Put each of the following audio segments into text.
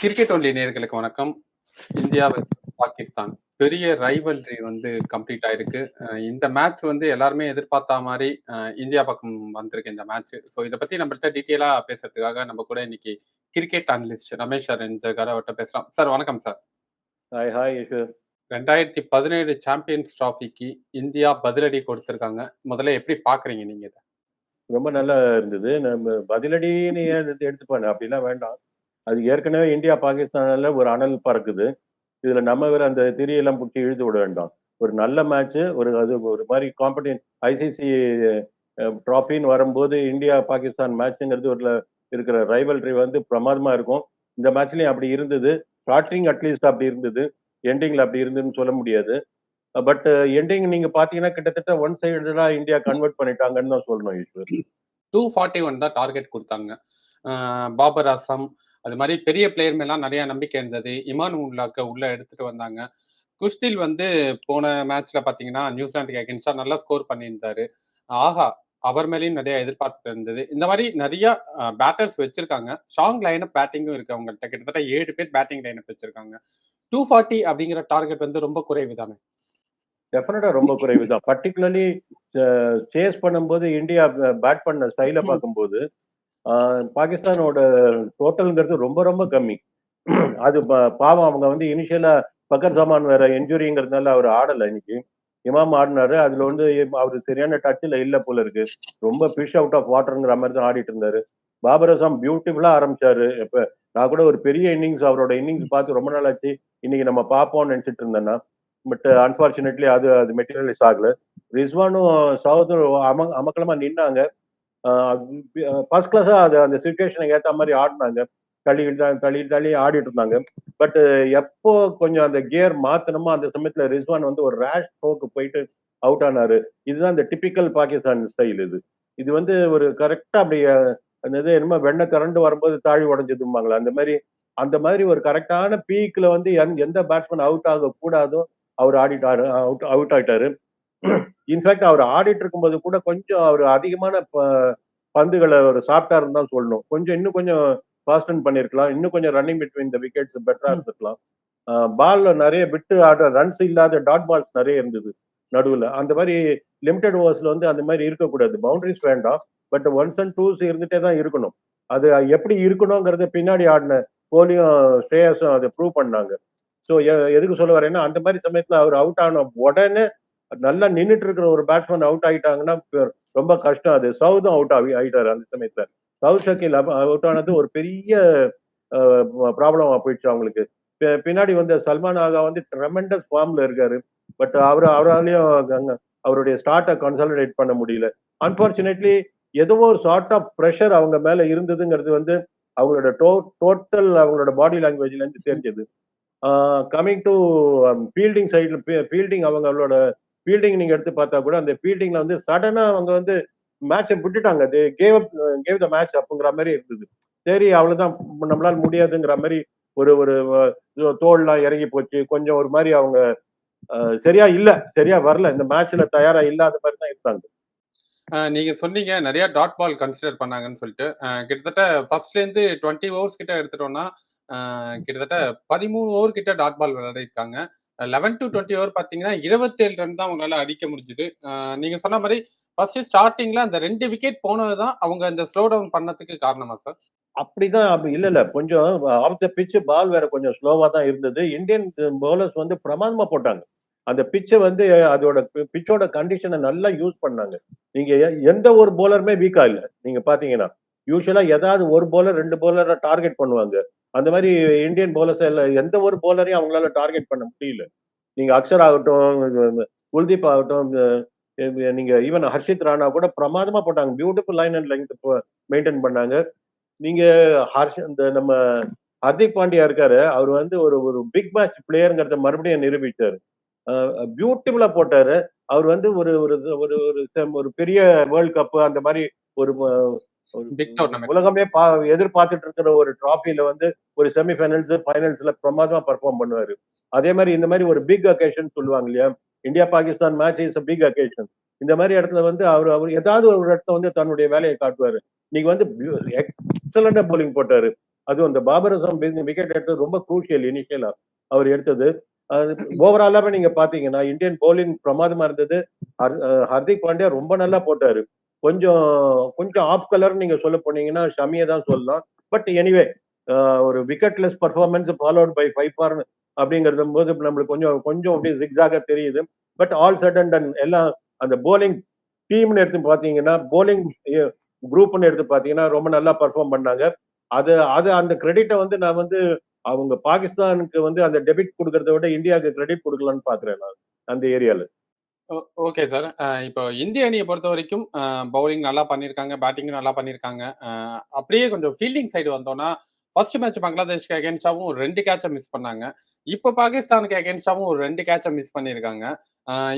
Cricket only நேர்களுக்கு வணக்கம். India Pakistan. பெரிய ரைவல்ரி வந்து கம்ப்ளீட் ஆயிருக்கு. இந்த மேட்ச் வந்து எல்லாருமே எதிர்பார்த்த மாதிரி இந்தியா பக்கம் வந்திருக்கு இந்த மேட்ச் ஸோ இதை பத்தி நம்மள்ட்ட டீட்டெயிலா பேசுறதுக்காக நம்ம கூட இன்னைக்கு கிரிக்கெட் அனலிஸ்ட் ரமேஷ் அரஞ்சகார் அவர்கிட்ட பேசலாம். சார் வணக்கம் சார் ஹாய் ஹாய் ரெண்டாயிரத்தி பதினேழு சாம்பியன்ஸ் டிராஃபிக்கு இந்தியா பதிலடி கொடுத்திருக்காங்க. முதல்ல எப்படி பாக்குறீங்க நீங்க இதை? ரொம்ப நல்லா இருந்தது. நம்ம பதிலடின்னு ஏன் எடுத்து எடுத்துப்பானு அப்படிலாம் வேண்டாம். அது ஏற்கனவே இந்தியா பாகிஸ்தானில் ஒரு அனல் பறக்குது. இதுல நம்ம வேற அந்த திரியெல்லாம் பிடிச்சி இழுத்து விட வேண்டாம். ஒரு நல்ல மேட்ச் ஒரு அது ஒரு மாதிரி காம்படிஷன் ஐசிசி ட்ராஃபின்னு வரும்போது இந்தியா பாகிஸ்தான் மேட்ச்ங்கிறது ஒரு இருக்கிற ரைவல்ரி வந்து பிரமாதமா இருக்கும். இந்த மேட்ச்லயும் அப்படி இருந்தது. ஸ்டார்டிங் அட்லீஸ்ட் அப்படி இருந்தது. எண்டிங்ல அப்படி இருந்ததுன்னு சொல்ல முடியாது. பட் எண்டிங் நீங்க பாத்தீங்கன்னா கிட்டத்தட்ட ஒன் சைடா இந்தியா கன்வெர்ட் பண்ணிட்டாங்கன்னு தான் சொல்லணும் ஈஸ்வர். டூ ஃபார்ட்டி ஒன் தான் டார்கெட் கொடுத்தாங்க. பாபர் அசம் அது மாதிரி பெரிய பிளேயர் மேலாம் நிறைய நம்பிக்கை இருந்தது. இமான் உல்லாக்க உள்ள எடுத்துட்டு வந்தாங்க. குஷ்டில் வந்து போன மேட்ச்ல பாத்தீங்கன்னா நியூசிலாந்துக்கு அகேன்ஸ்டா நல்லா ஸ்கோர் பண்ணியிருந்தாரு. ஆஹா அவர் மேலேயும் நிறைய எதிர்பார்ப்பு இருந்தது. இந்த மாதிரி நிறைய பேட்டர்ஸ் வச்சிருக்காங்க. ஸ்ட்ராங் லைனப் பேட்டிங்கும் இருக்கு அவங்கள்ட்ட. கிட்டத்தட்ட ஏழு பேர் பேட்டிங் லைனப் வச்சிருக்காங்க. டூ ஃபார்ட்டி அப்படிங்கிற டார்கெட் வந்து ரொம்ப குறைவு தானே டெஃபினட்டா ரொம்ப குறைவு தான் பர்டிகுலர்லி சேஸ் பண்ணும்போது இந்தியா பேட் பண்ண ஸ்டைல பார்க்கும்போது பாகிஸ்தானோட டோட்டல்ங்கிறது ரொம்ப ரொம்ப கம்மி. அது பாவம் அவங்க வந்து இனிஷியலா பக்கர் ஜமான் வேற இன்ஜுரிங்கிறதுனால அவர் ஆடலை இன்னைக்கு. இமாம் ஆடினாரு. அதுல வந்து அவர் சரியான டச்சில் இல்லை போல இருக்கு. ரொம்ப ஃபிஷ் அவுட் ஆஃப் வாட்டருங்கிற மாதிரி தான் ஆடிட்டு இருந்தாரு. பாபர் அசாம் பியூட்டிஃபுல்லா ஆரம்பிச்சாரு. இப்ப நான் கூட ஒரு பெரிய இன்னிங்ஸ் அவரோட இன்னிங்ஸ் பார்த்து ரொம்ப நாள் ஆச்சு. இன்னைக்கு நம்ம பார்ப்போம்னு நினைச்சிட்டு இருந்தேன்னா பட் அன்பார்ச்சுனேட்லி அது அது மெட்டீரியலைஸ் ஆகல. ரிஸ்வானும் சௌதரும் அம அமக்கலமா நின்னாங்க. ஃபர்ஸ்ட் கிளாஸாக அது அந்த சுச்சுவேஷனுக்கு ஏற்ற மாதிரி ஆடினாங்க. தள்ளி தான் தள்ளி தள்ளி ஆடிட்டு இருந்தாங்க. பட் எப்போ கொஞ்சம் அந்த கியர் மாத்தணுமோ அந்த சமயத்துல ரிஸ்வான் வந்து ஒரு ரேஷ் ஸ்ட்ரோக்கு போயிட்டு அவுட் ஆனாரு. இதுதான் இந்த டிபிக்கல் பாகிஸ்தான் ஸ்டைல் இது. இது வந்து ஒரு கரெக்டா அப்படி அந்த இது என்னமோ வெண்ணெய் திரண்டு வரும்போது தாழி உடஞ்சதும்பாங்களே அந்த மாதிரி அந்த மாதிரி ஒரு கரெக்டான பீக்ல வந்து எந்த- எந்த பேட்ஸ்மேன் அவுட் ஆக கூடாதோ அவர் ஆடிட்டாரு அவுட் அவுட் ஆயிட்டாரு. இன்ஃபேக்ட் அவர் ஆடிட்டு இருக்கும்போது கூட கொஞ்சம் அவர் அதிகமான பந்துகளை அவர் சாப்பிட்டா இருந்தா சொல்லணும். கொஞ்சம் இன்னும் கொஞ்சம் ஃபாஸ்டன் பண்ணிருக்கலாம் இன்னும் கொஞ்சம் ரன்னிங் பிட்வீன் த விக்கெட்ஸ் பெட்டரா இருந்திருக்கலாம். பால்ல நிறைய விட்டு ஆடுற ரன்ஸ் இல்லாத டாட் பால்ஸ் நிறைய இருந்தது நடுவுல. அந்த மாதிரி லிமிடெட் ஓவர்ஸ்ல வந்து அந்த மாதிரி இருக்கக்கூடாது. பவுண்டரிஸ் வேண்டாம். பட் ஒன்ஸ் அண்ட் டூஸ் இருந்துட்டே தான் இருக்கணும். அது எப்படி இருக்கணுங்கிறத பின்னாடி ஆடின கோலியும் ஸ்ரேயஸும் அதை ப்ரூவ் பண்ணாங்க. ஸோ எதுக்கு சொல்ல வரேன்னா அந்த மாதிரி சமயத்துல அவர் அவுட் ஆன உடனே நல்லா நின்றுட்டு இருக்கிற ஒரு பேட்ஸ்மேன் அவுட் ஆகிட்டாங்கன்னா ரொம்ப கஷ்டம். அது சவுதும் அவுட் ஆகி ஆகிட்டாரு அந்த சமயத்துல. சவுத் ஷக்கில் அவுட் ஆனது ஒரு பெரிய ப்ராப்ளமாக போயிடுச்சு அவங்களுக்கு. பின்னாடி வந்து சல்மான் ஆகா வந்து ட்ரெமெண்டஸ் ஃபார்ம்ல இருக்காரு. பட் அவர் அவராலையும் அவருடைய ஸ்டார்ட்டை கன்சாலிடேட் பண்ண முடியல. அன்பார்ச்சுனேட்லி ஏதோ ஒரு சார்ட் ஆஃப் ப்ரெஷர் அவங்க மேல இருந்ததுங்கிறது வந்து அவங்களோட டோ டோட்டல் அவங்களோட பாடி லாங்குவேஜ்லேருந்து தெரிஞ்சது. கம்மிங் டு ஃபீல்டிங் சைடில் ஃபீல்டிங் அவங்களோட ஃபீல்டிங் நீங்க எடுத்து பார்த்தா கூட அந்த ஃபீல்டிங்ல வந்து சடனா அவங்க வந்து மேட்சை விட்டுட்டாங்க. அது கேவ் கேவ் த மேட்ச் அப்படிங்கிற மாதிரி இருந்தது. சரி அவ்வளவுதான். நம்மளால முடியாதுங்கிற மாதிரி ஒரு ஒரு தோல்லாம் இறங்கி போச்சு. கொஞ்சம் ஒரு மாதிரி அவங்க சரியா இல்ல சரியா வரல. இந்த மேட்ச்ல தயாரா இல்லாத மாதிரி தான் இருந்தாங்க. நீங்க சொன்னீங்க நிறைய டாட் பால் கன்சிடர் பண்ணாங்கன்னு சொல்லிட்டு. கிட்டத்தட்ட ஃபர்ஸ்ட்ல இருந்து டுவெண்ட்டி ஓவர்ஸ் கிட்ட எடுத்துட்டோம்னா அஹ் கிட்டத்தட்ட பதிமூணு ஓவர் கிட்ட டாட் பால் விளையாடிருக்காங்க. லெவன் டு டுவெண்ட்டி ஓவர் பார்த்தீங்கன்னா இருபத்தேழு ரன் தான் அவங்களால அடிக்க முடிஞ்சுது. நீங்க சொன்ன மாதிரி ஃபர்ஸ்ட் ஸ்டார்டிங்ல அந்த ரெண்டு விக்கெட் போனதுதான் அவங்க இந்த ஸ்லோ டவுன் பண்ணதுக்கு காரணமா சார் அப்படிதான் அப்படி இல்ல இல்ல. கொஞ்சம் ஆஃப் த பிச் பால் வேற கொஞ்சம் ஸ்லோவா தான் இருந்தது. இந்தியன் பவுலர்ஸ் வந்து பிரமாதமா போட்டாங்க. அந்த பிச்சை வந்து அதோட பிச்சோட கண்டிஷனை நல்லா யூஸ் பண்ணாங்க. நீங்க எந்த ஒரு போலருமே வீக்கா இல்லை நீங்க பாத்தீங்கன்னா. யூஸ்வலா ஏதாவது ஒரு போலர் ரெண்டு போலரை டார்கெட் பண்ணுவாங்க. அந்த மாதிரி இந்தியன் பவுலர்ஸ் இல்லை எந்த ஒரு போலரையும் அவங்களால டார்கெட் பண்ண முடியல. நீங்க அக்ஷர் ஆகட்டும் குல்தீப் ஆகட்டும் நீங்கள் நீங்க ஈவன் ஹர்ஷித் ராணா கூட பிரமாதமா போட்டாங்க. Beautiful line and length maintain பண்ணாங்க. நீங்க ஹர்ஷ் இந்த நம்ம ஹர்திக் பாண்டியா இருக்காரு அவர் வந்து ஒரு ஒரு பிக் மேட்ச் பிளேயருங்கிறத மறுபடியும் நிரூபித்தாரு பியூட்டிஃபுல்லா போட்டாரு. அவர் வந்து ஒரு ஒரு ஒரு ஒரு செம்- ஒரு பெரிய வேர்ல்ட் கப் அந்த மாதிரி ஒரு உலகமே பா எதிர்பார்த்துட்டு இருக்கிற ஒரு டிராஃபில வந்து ஒரு செமிஃபைனல்ஸ் ஃபைனல்ஸ்ல பிரமாதமா பர்ஃபார்ம் பண்ணுவாரு. அதே மாதிரி இந்த மாதிரி ஒரு பிக் அக்கேஷன் சொல்லுவாங்க இல்லையா? India Pakistan match is big occasion இந்த மாதிரி இடத்துல வந்து அவர் அவர் ஏதாவது ஒரு இடத்துல வந்து தன்னுடைய வேலையை காட்டுவாரு. இன்னைக்கு வந்து எக்ஸலண்டா bowling போட்டாரு. அதுவும் அந்த பாபர் அசாம் விக்கெட் எடுத்தது ரொம்ப குரூஷியல் இனிஷியலா அவர் எடுத்தது. அது ஓவராலாவே நீங்க பாத்தீங்கன்னா இந்தியன் bowling பிரமாதமா இருந்தது. ஹர்திக் பாண்டியா ரொம்ப நல்லா போட்டாரு. கொஞ்சம் கொஞ்சம் ஆஃப் கலர் நீங்க சொல்ல போனீங்கன்னா ஷமியை தான் சொல்லலாம். பட் எனிவே ஒரு wicketless performance followed by five for அப்படிங்கிறது போது நம்மளுக்கு கொஞ்சம் கொஞ்சம் அப்படியே ஜிக்ஸாக தெரியுது. பட் ஆல் சடன் டன் எல்லாம் அந்த போலிங் டீம்னு எடுத்து பார்த்தீங்கன்னா போலிங் குரூப்னு எடுத்து பார்த்தீங்கன்னா ரொம்ப நல்லா பர்ஃபார்ம் பண்ணாங்க. அது அது அந்த கிரெடிட்டை வந்து நான் வந்து அவங்க பாகிஸ்தானுக்கு வந்து அந்த டெபிட் கொடுக்கறத விட இந்தியாவுக்கு கிரெடிட் கொடுக்கலாம்னு பாக்குறேன் நான் அந்த ஏரியால ஓகே சார். இப்போ இந்திய அணியை பொறுத்த வரைக்கும் பவுலிங் நல்லா பண்ணியிருக்காங்க பேட்டிங்கும் நல்லா பண்ணியிருக்காங்க. அப்படியே கொஞ்சம் ஃபீல்டிங் சைடு வந்தோம்னா ஃபர்ஸ்ட் மேட்ச் பங்களாதேஷ்க்கு அகேன்ஸ்டாவும் ஒரு ரெண்டு கேட்சை மிஸ் பண்ணாங்க. இப்போ பாகிஸ்தானுக்கு அகைன்ஸ்டாவும் ஒரு ரெண்டு கேட்சை மிஸ் பண்ணியிருக்காங்க.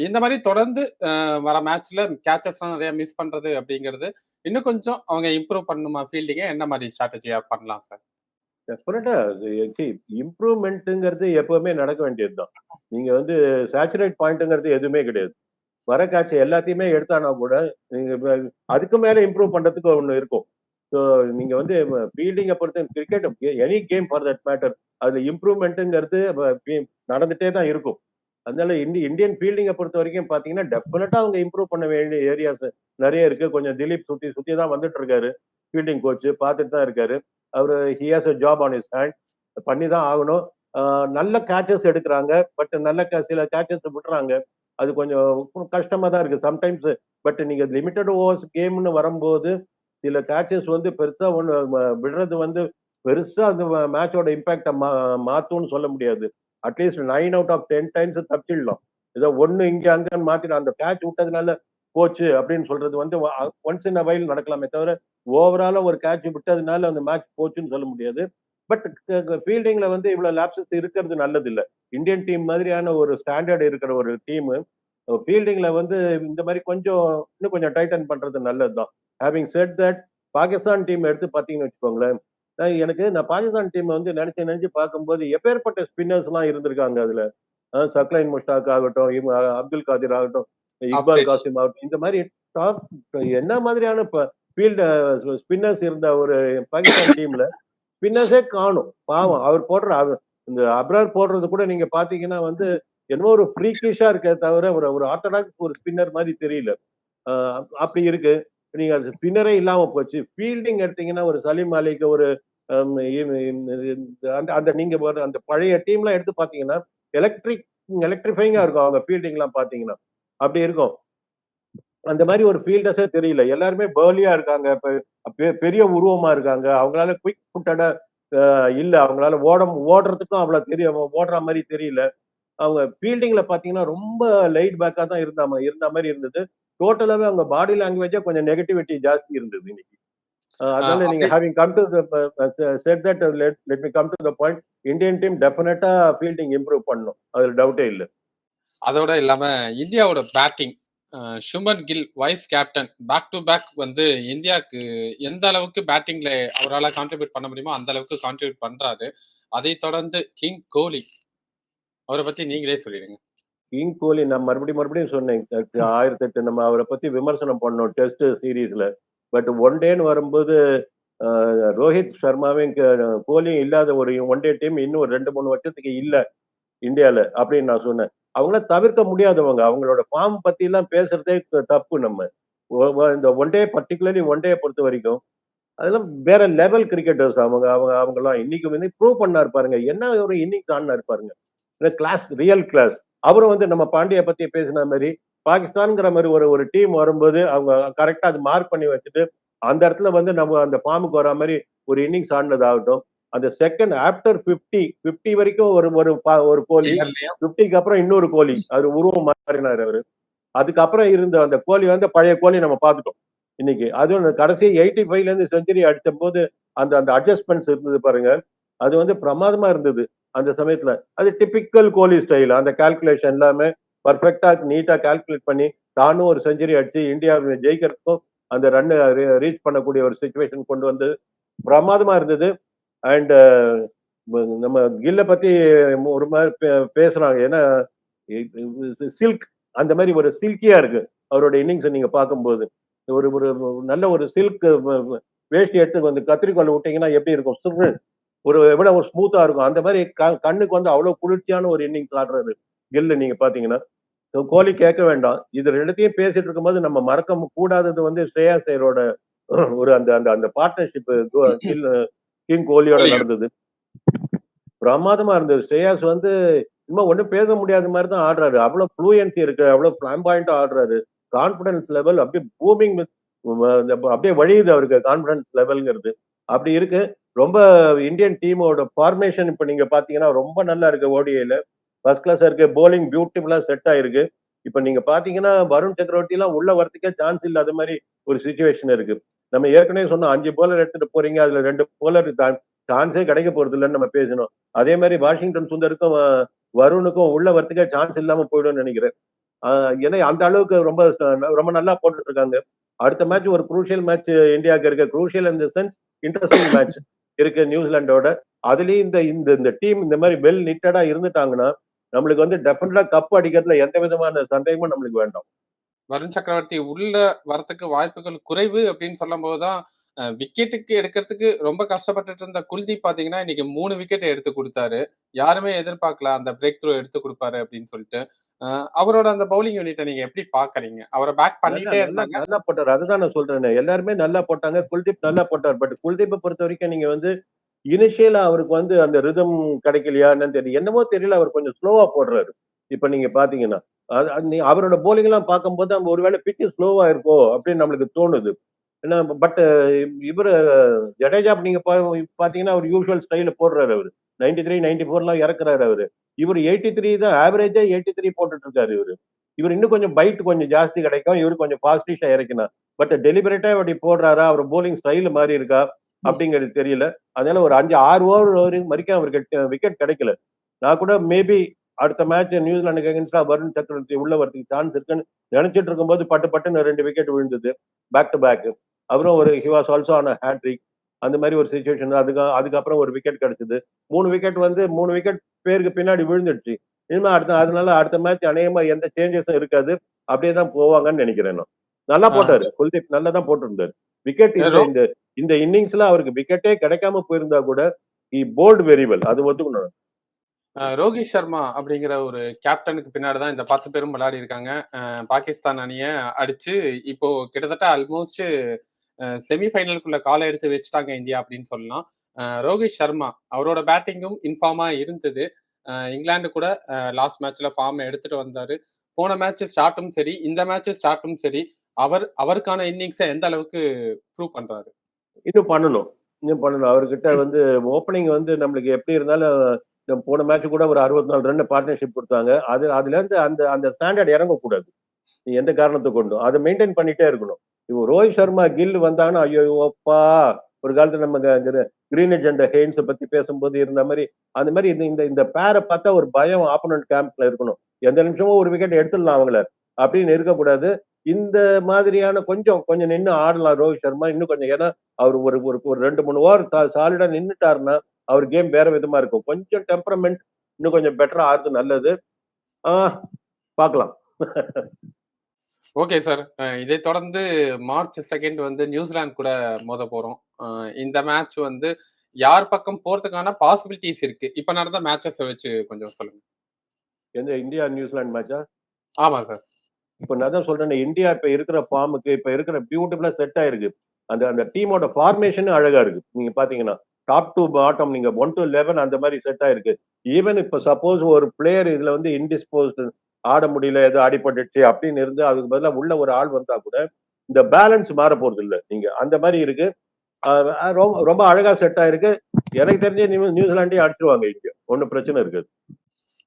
இந்த மாதிரி தொடர்ந்து வர மேட்ச்ல கேட்சஸ்லாம் நிறைய மிஸ் பண்றது அப்படிங்கிறது இன்னும் கொஞ்சம் அவங்க இம்ப்ரூவ் பண்ணுமா ஃபீல்டிங்கை என்ன மாதிரி ஸ்ட்ராட்டஜியா பண்ணலாம் சார்? டெஃபினட்டா இம்ப்ரூவ்மெண்ட்டுங்கிறது எப்பவுமே நடக்க வேண்டியதுதான். நீங்க வந்து சேச்சுரேட் பாயிண்ட்டுங்கிறது எதுவுமே கிடையாது. வர காட்சி எல்லாத்தையுமே எடுத்தானா கூட நீங்க அதுக்கு மேல இம்ப்ரூவ் பண்றதுக்கு ஒண்ணு இருக்கும். ஸோ நீங்க வந்து ஃபீல்டிங்கை பொறுத்த cricket any game for that matter அதுல இம்ப்ரூவ்மெண்ட்டுங்கிறது நடந்துட்டே தான் இருக்கும். அதனால இந்தி இந்தியன் ஃபீல்டிங்கை பொறுத்த வரைக்கும் பாத்தீங்கன்னா டெஃபினட்டா அவங்க இம்ப்ரூவ் பண்ண வேண்டிய ஏரியாஸ் நிறைய இருக்கு. கொஞ்சம் திலீப் சுத்தி சுத்தி தான் வந்துட்டு இருக்காரு. ஃபீல்டிங் கோச் பார்த்துட்டு தான் இருக்காரு. அவர் he has a job on his hand பண்ணி தான் ஆகணும் நல்ல கேச்சஸ் எடுக்கிறாங்க. பட் நல்ல சில கேச்சஸ் விட்டுறாங்க அது கொஞ்சம் கஷ்டமாக தான் இருக்குது சம்டைம்ஸ் பட் நீங்கள் லிமிட்டட் ஓவர்ஸ் கேம்னு வரும்போது சில கேச்சஸ் வந்து பெருசாக ஒன்று விடுறது வந்து பெருசாக அந்த மேட்சோட இம்பேக்டை மா மாற்றும்னு சொல்ல முடியாது. At least nine out of ten times தப்பிச்சிடலாம். ஏதோ ஒன்று இங்கே அங்கன்னு மாற்றிடும் அந்த கேட்ச் விட்டதுனால போச்சு அப்படின்னு சொல்றது வந்து ஒன்ஸ் இன் வயல் நடக்கலாமே தவிர ஓவராலா ஒரு கேட்ச் விட்டதுனால அந்த மேட்ச் போச்சுன்னு சொல்ல முடியாது. பட் ஃபீல்டிங்ல வந்து இவ்வளவு லேப்சஸ் இருக்கிறது நல்லது இல்லை இந்தியன் டீம் மாதிரியான ஒரு ஸ்டாண்டர்ட் இருக்கிற ஒரு டீம் ஃபீல்டிங்ல வந்து இந்த மாதிரி கொஞ்சம் இன்னும் கொஞ்சம் டைட்டன் பண்றது நல்லதுதான். Having said that Pakistan team எடுத்து பார்த்தீங்கன்னு வச்சுக்கோங்களேன் எனக்கு நான் பாகிஸ்தான் டீம் வந்து நினைச்சு நினைச்சு பார்க்கும்போது எப்பேற்பட்ட ஸ்பின்னர்ஸ் எல்லாம் இருந்திருக்காங்க அதுல. சக்லைன் முஷ்டாக் ஆகட்டும் இவங்க அப்துல் காதிர் ஆகட்டும் இக்பால். காசிம் ஆகட்டும் இந்த மாதிரி டாப் என்ன மாதிரியான ஃபீல்டு ஸ்பின்னர்ஸ் இருந்த ஒரு பாகிஸ்தான் டீம்ல ஸ்பின்னர்ஸே காணும். பாவம் அவர் போடுற இந்த அப்ரார் போடுறது கூட நீங்க பாத்தீங்கன்னா வந்து என்னமோ ஒரு ஃப்ரீக்கிஷா இருக்க தவிர ஒரு ஒரு ஆர்த்தடாக்ஸ் ஒரு ஸ்பின்னர் மாதிரி தெரியல. அப்படி இருக்கு. நீங்க அது ஸ்பின்னரே இல்லாம போச்சு. ஃபீல்டிங் எடுத்தீங்கன்னா ஒரு சலீம் அலிக்கு ஒரு அந்த அந்த நீங்க அந்த பழைய டீம்லாம் எடுத்து பாத்தீங்கன்னா எலக்ட்ரிக் எலக்ட்ரிஃபைங்கா இருக்கும் அவங்க ஃபீல்டிங்லாம் பாத்தீங்கன்னா. அப்படி இருக்கும். அந்த மாதிரி ஒரு ஃபீல்டர்ஸே தெரியல. எல்லாருமே பேர்லியா இருக்காங்க. பெரிய உருவமா இருக்காங்க. அவங்களால குயிக் ஃபுட்டடா இல்ல. அவங்களால ஓட ஓடுறதுக்கும் அவ்வளவு தெரிய ஓடுற மாதிரி தெரியல. அவங்க ஃபீல்டிங்ல பாத்தீங்கன்னா ரொம்ப லைட் பேக்கா தான் இருந்தாம இருந்த மாதிரி இருந்தது. டோட்டலாவே அவங்க பாடி லாங்குவேஜே கொஞ்சம் நெகட்டிவிட்டி ஜாஸ்தி இருந்தது இன்னைக்கு. அதனால நீங்க having come to said that let let me come to the point Indian team டெஃபினட்டா ஃபீல்டிங் இம்ப்ரூவ் பண்ணும் அதுல டவுட்டே இல்ல. அதோட இல்லாம இந்தியாவோட batting Shubman Gill vice captain back to back வந்து இந்தியாவுக்கு எந்த அளவுக்கு பேட்டிங்ல அவரால் கான்ட்ரிபியூட் பண்ண முடியுமோ அந்த அளவுக்கு கான்ட்ரிபியூட் பண்றாரு. அதை தொடர்ந்து கிங் கோலி அவரை பத்தி நீங்களே சொல்லிடுங்க. கிங் கோலி நான் மறுபடியும் மறுபடியும் சொன்னேன். ஆயிரத்தி எட்டு நம்ம அவரை பத்தி விமர்சனம் பண்ணோம் டெஸ்ட் சீரீஸ்ல பட் ஒன் டேன்னு வரும்போது ரோஹித் சர்மாவையும் கோலியும் இல்லாத ஒரு ஒன் டே டீம் இன்னும் ஒரு ரெண்டு மூணு வருஷத்துக்கு இல்லை இந்தியாவில் அப்படின்னு நான் சொன்னேன். அவங்கள தவிர்க்க முடியாதவங்க. அவங்களோட ஃபார்ம் பத்தி எல்லாம் பேசுறதே த- தப்பு நம்ம. இந்த one day particularly one day பொறுத்த வரைக்கும் அதெல்லாம் வேற லெவல் கிரிக்கெட்டர்ஸ் அவங்க அவங்க அவங்கெல்லாம் இன்னைக்கு வந்து ப்ரூவ் பண்ணாரு பாருங்க என்ன ஒரு இன்னிங்ஸ் ஆடினாரு பாருங்க கிளாஸ் ரியல் கிளாஸ் அவரும் வந்து நம்ம பாண்டியை பத்தி பேசின மாதிரி பாகிஸ்தான்ங்கிற மாதிரி ஒரு ஒரு டீம் வரும்போது அவங்க கரெக்டா அது மார்க் பண்ணி வச்சுட்டு அந்த இடத்துல வந்து நம்ம அந்த ஃபார்முக்கு வர மாதிரி ஒரு இன்னிங்ஸ் ஆடினதாகட்டும் அந்த செகண்ட் ஆஃப்டர் 50 50 வரைக்கும் ஒரு ஒரு பா- ஒரு கோலி இயர்லயும் பிப்டிக்கு அப்புறம் இன்னொரு கோலி அது உருவம் மாறினார் அவரு. அதுக்கப்புறம் இருந்த அந்த கோலி வந்து பழைய கோலி நம்ம பார்த்துட்டோம் இன்னைக்கு. அதுவும் கடைசி எயிட்டி ஃபைவ்ல இருந்து செஞ்சுரி அடிச்ச போது அந்த அந்த அட்ஜஸ்ட்மெண்ட்ஸ் இருந்தது பாருங்க. அது வந்து பிரமாதமா இருந்தது அந்த சமயத்துல. அது டிபிக்கல் கோலி ஸ்டைல் அந்த கால்குலேஷன் எல்லாமே பர்ஃபெக்டா நீட்டா கால்குலேட் பண்ணி தானும் ஒரு செஞ்சுரி அடிச்சு இந்தியா ஜெயிக்கிறதுக்கும் அந்த ரன் ரீச் பண்ணக்கூடிய ஒரு சுச்சுவேஷன் கொண்டு வந்து பிரமாதமா இருந்தது. அண்ட் நம்ம கில்ல பத்தி ஒரு மாதிரி பேசுறாங்க. ஏன்னா சில்க் அந்த மாதிரி ஒரு சில்கியா இருக்கு. அவரோட இன்னிங்ஸ் நீங்க பார்க்கும்போது. ஒரு ஒரு நல்ல ஒரு சில்க் வேஷ்டி எடுத்து வந்து கத்திரிக்கோல் விட்டீங்கன்னா எப்படி இருக்கும்? சுரு ஒரு எவ்வளவு ஒரு ஸ்மூத்தா இருக்கும். அந்த மாதிரி க- கண்ணுக்கு வந்து அவ்வளவு குளிர்ச்சியான ஒரு இன்னிங்ஸ் ஆடுறாரு கில்லு நீங்க பாத்தீங்கன்னா கோலி கேட்க வேண்டாம். இது ரெண்டுத்தையும் பேசிட்டு இருக்கும்போது நம்ம மறக்க கூடாதது வந்து ஸ்ரேயா சேரோட ஒரு அந்த அந்த அந்த பார்ட்னர்ஷிப் கிங் கோலியோட கோலி. நடந்தது. பிரமாதமா இருந்தது. ஸ்ரேயாஸ் வந்து இன்னும் ஒண்ணும் பேச முடியாத மாதிரி தான் ஆடுறாரு. அவ்வளவு ஃப்ளூயன்சி இருக்கு. அவ்வளவு பிளாம்பாயிண்டா ஆடுறாரு. கான்பிடன்ஸ் லெவல் அப்படியே பூமிங் அப்படியே வழியுது அவருக்கு கான்பிடன்ஸ் லெவல்ங்கிறது அப்படி இருக்கு. ரொம்ப இந்தியன் டீமோட ஃபார்மேஷன் இப்ப நீங்க பாத்தீங்கன்னா ரொம்ப நல்லா இருக்கு ஓடிஐல. ஃபர்ஸ்ட் கிளாஸ் இருக்கு. போலிங் பியூட்டிஃபுல்லா செட் ஆயிருக்கு. இப்ப நீங்க பாத்தீங்கன்னா வருண் சக்கரவர்த்தி எல்லாம் உள்ள வரதுக்கே சான்ஸ் இல்லாத மாதிரி ஒரு சுச்சுவேஷன் இருக்கு. நம்ம ஏற்கனவே சொன்னோம் அஞ்சு போலர் எடுத்துட்டு போறீங்க அதுல ரெண்டு போலர் சான்ஸே கிடைக்க போறது இல்லைன்னு நம்ம பேசணும் அதே மாதிரி வாஷிங்டன் சுந்தருக்கும் வருணுக்கும் உள்ள வரத்துக்கே சான்ஸ் இல்லாம போயிடும்னு நினைக்கிறேன். ஆஹ் ஏன்னா அந்த அளவுக்கு ரொம்ப ரொம்ப நல்லா போட்டுட்டு இருக்காங்க அடுத்த மேட்ச் ஒரு குரூஷியல் மேட்ச் இந்தியாவுக்கு இருக்கு. குரூஷியல் இந்த சென்ஸ் இன்ட்ரெஸ்டிங் மேட்ச் இருக்கு நியூசிலாண்டோட அதுலயும் இந்த இந்த இந்த டீம் இந்த மாதிரி வெல் நிட்டடா இருந்துட்டாங்கன்னா நம்மளுக்கு வந்து டெஃபினட்டா கப் அடிக்கிறதுல எந்த விதமான சந்தேகமும் நம்மளுக்கு வேண்டாம். வருண் சக்கரவர்த்தி உள்ள வரத்துக்கு வாய்ப்புகள் குறைவு அப்படின்னு சொல்லும் போதுதான் விக்கெட்டுக்கு எடுக்கிறதுக்கு ரொம்ப கஷ்டப்பட்டுட்டு இருந்த குல்தீப் பாத்தீங்கன்னா இன்னைக்கு மூணு விக்கெட் எடுத்து கொடுத்தாரு. யாருமே எதிர்பார்க்கல அந்த பிரேக் த்ரூ எடுத்து கொடுப்பாரு அப்படின்னு சொல்லிட்டு. அவரோட அந்த பவுலிங் யூனிட்டை நீங்க எப்படி பாக்குறீங்க? அவரை பேக் பண்ணிட்டே இருந்தாங்க. நல்லா போட்டார். அதுதான் நான் சொல்றேன். எல்லாருமே நல்லா போட்டாங்க. குல்தீப் நல்லா போட்டார். பட் குல்தீப்பை பொறுத்த வரைக்கும் நீங்க வந்து இனிஷியலா அவருக்கு வந்து அந்த ரிதம் கிடைக்கலையா என்னன்னு தெரியல. என்னமோ தெரியல. அவர் கொஞ்சம் ஸ்லோவா போடுறாரு. இப்ப நீங்க பாத்தீங்கன்னா. அவரோட போலிங் எல்லாம் பார்க்கும்போது நம்ம ஒருவேளை பிச்சு ஸ்லோவா இருக்கோ அப்படின்னு நம்மளுக்கு தோணுது. ஏன்னா பட் இவர் ஜடேஜா நீங்க பாத்தீங்கன்னா அவர் யூஷுவல் ஸ்டைல போடுறாரு அவர். நைன்டி த்ரீ நைன்டி ஃபோர்லாம் இறக்குறாரு அவரு. இவர் எயிட்டி த்ரீ தான் ஆவரேஜா எயிட்டி த்ரீ போட்டுட்டு இருக்காரு இவர். இவர் இன்னும் கொஞ்சம் பைட் கொஞ்சம் ஜாஸ்தி கிடைக்கும். இவர் கொஞ்சம் ஃபாஸ்டிஷா இறக்கினார். பட் டெலிபரேட்டா இப்படி போடுறாரா? அவர் போலிங் ஸ்டைல் மாதிரி இருக்கா? அப்படிங்கிறது தெரியல. அதனால ஒரு அஞ்சு ஆறு ஓவர் வரைக்கும் அவருக்கு விக்கெட் கிடைக்கல. நான் கூட மேபி அடுத்த மேட்ச் நியூசிலாந்துக்கு அகேன்ஸ்டா வருண் சக்கரவர்த்தி உள்ள வரதுக்கு சான்ஸ் இருக்குன்னு நினைச்சிட்டு இருக்கும்போது பட்டு பட்டுன்னு ரெண்டு விக்கெட் விழுந்தது. பேக் டு பேக் அவரும் ஒரு he was also on hat trick அந்த மாதிரி ஒரு சுச்சுவேஷன் அதுக்கு அதுக்கப்புறம் ஒரு விக்கெட் கிடைச்சது. மூணு விக்கெட் வந்து மூணு விக்கெட் பேருக்கு பின்னாடி விழுந்துடுச்சு. இனிமே அடுத்த அதனால அடுத்த மேட்ச் அநேகமா எந்த சேஞ்சஸும் இருக்காது. அப்படியே தான் போவாங்கன்னு நினைக்கிறேன் நான். நல்லா போட்டாரு. குல்தீப் நல்லா தான் போட்டிருந்தாரு. விக்கெட் இந்த இந்த இன்னிங்ஸ்ல அவருக்கு விக்கெட்டே கிடைக்காம போயிருந்தா கூட இ போல்ட் வெரி வெல் அது ஒத்துக்கணும். ரோஹித் சர்மா அப்படிங்கிற ஒரு கேப்டனுக்கு பின்னாடி தான் இந்த பத்து பேரும் விளையாடி இருக்காங்க. பாகிஸ்தான் அணியை அடிச்சு இப்போ கிட்டத்தட்ட ஆல்மோஸ்ட் செமிஃபைனலுக்குள்ள காலை எடுத்து வச்சுட்டாங்க இந்தியா அப்படின்னு சொல்லலாம். ரோஹித் சர்மா அவரோட பேட்டிங்கும் இன்ஃபார்மா இருந்தது. இங்கிலாந்து கூட லாஸ்ட் மேட்ச்ல ஃபார்ம் எடுத்துட்டு வந்தாரு. போன மேட்ச் ஸ்டார்ட்டும் சரி இந்த மேட்ச் ஸ்டார்ட்டும் சரி. அவர் அவருக்கான இன்னிங்ஸை எந்த அளவுக்கு ப்ரூவ் பண்றாரு? இன்னும் பண்ணணும். இன்னும் பண்ணணும். அவர்கிட்ட வந்து ஓப்பனிங் வந்து நம்மளுக்கு எப்படி இருந்தாலும் போன மேட்ச் கூட ஒரு அறுபத்தி நாலு ரன் பார்ட்னர்ஷிப் கொடுத்தாங்க. அது அதுல இருந்து அந்த அந்த ஸ்டாண்டர்ட் இறங்கக்கூடாது. நீ எந்த காரணத்தை கொண்டும்? அதை மெயின்டைன் பண்ணிட்டே இருக்கணும். இப்போ ரோஹித் சர்மா கில் வந்தாங்கன்னா ஐயோ அப்பா! ஒரு காலத்துல நம்ம கிரீனேஜ் அண்ட் ஹெயின்ஸை பத்தி பேசும்போது இருந்த மாதிரி அந்த மாதிரி இந்த இந்த இந்த பேரை பார்த்தா ஒரு பயம் ஆப்போனன்ட் கேம்ப்ல இருக்கணும். எந்த நிமிஷமும் ஒரு விக்கெட் எடுத்துடலாம் அவங்கள. அப்படின்னு இருக்கக்கூடாது. இந்த மாதிரியான கொஞ்சம் கொஞ்சம் நின்று ஆடலாம் ரோஹித் சர்மா இன்னும் கொஞ்சம். ஏன்னா அவர் ஒரு ஒரு ஒரு ரெண்டு மூணு ஓவர் சாலிடா நின்றுட்டாருன்னா அவர் கேம் வேற விதமா இருக்கும். கொஞ்சம் டெம்பரமெண்ட் இன்னும் கொஞ்சம் பெட்டரா ஆடுறது நல்லது. ஆஹ் பார்க்கலாம். ஓகே சார் இதை தொடர்ந்து மார்ச் செகண்ட் வந்து நியூசிலாந்து கூட மோத போறோம். இந்த மேட்ச் வந்து யார் பக்கம் போறதுக்கான பாசிபிலிட்டிஸ் இருக்கு? இப்ப நடந்த மேட்சஸ் வச்சு கொஞ்சம் சொல்லுங்க. எந்த இந்தியா நியூசிலாந்து மேட்சா ஆமா சார் இப்ப நான் தான் சொல்றேன் இந்தியா இப்ப இருக்கிற ஃபார்முக்கு இப்ப இருக்கிற பியூட்டிஃபுல்லா செட் ஆயிருக்கு. அந்த அந்த டீமோட ஃபார்மேஷன் அழகா இருக்கு. நீங்க பாத்தீங்கன்னா டாப் டு பாட்டம் நீங்க ஒன் டு லெவன் அந்த மாதிரி செட் ஆயிருக்கு. ஈவன் இப்ப சப்போஸ் ஒரு பிளேயர் இதுல வந்து இன்டிஸ்போஸ்ட் ஆட முடியல ஏதோ அடிபட்டுச்சு அப்படின்னு இருந்து அதுக்கு பதிலாக உள்ள ஒரு ஆள் வந்தா கூட இந்த பேலன்ஸ் மாற போறது இல்ல. நீங்க அந்த மாதிரி இருக்கு. ரொம்ப ரொம்ப அழகா செட் ஆயிருக்கு. எனக்கு தெரிஞ்ச நியூ நியூசிலாண்டையும் அடிச்சிருவாங்க இங்க. ஒன்னும் பிரச்சனை இருக்காது.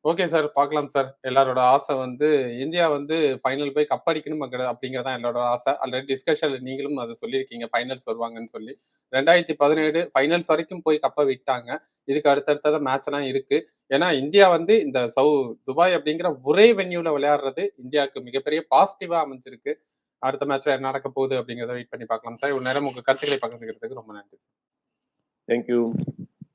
ஓகே சார் பார்க்கலாம் சார். எல்லாரோட ஆசை வந்து இந்தியா வந்து ஃபைனல் போய் கப் அடிக்கணும் அப்படிங்கிறதான் எல்லாரோட ஆசை. ஆல்ரெடி டிஸ்கஷனில் நீங்களும் அதை சொல்லியிருக்கீங்க ஃபைனல்ஸ் வருவாங்கன்னு சொல்லி. ரெண்டாயிரத்தி பதினேழு ஃபைனல்ஸ் வரைக்கும் போய் கப்பை விட்டாங்க. இதுக்கு அடுத்தடுத்தத மேட்ச் எல்லாம் இருக்கு. ஏன்னா இந்தியா வந்து இந்த சவு துபாய் அப்படிங்கிற ஒரே வென்யூல விளையாடுறது இந்தியாவுக்கு மிகப்பெரிய பாசிட்டிவா அமைஞ்சிருக்கு. அடுத்த மேட்ச்ல என்ன நடக்க போகுது அப்படிங்கிறத வெயிட் பண்ணி பார்க்கலாம் சார். இவ்வளவு நேரம் உங்க கருத்துக்களை பகிர்ந்துக்கிறதுக்கு ரொம்ப நன்றி தேங்க்யூ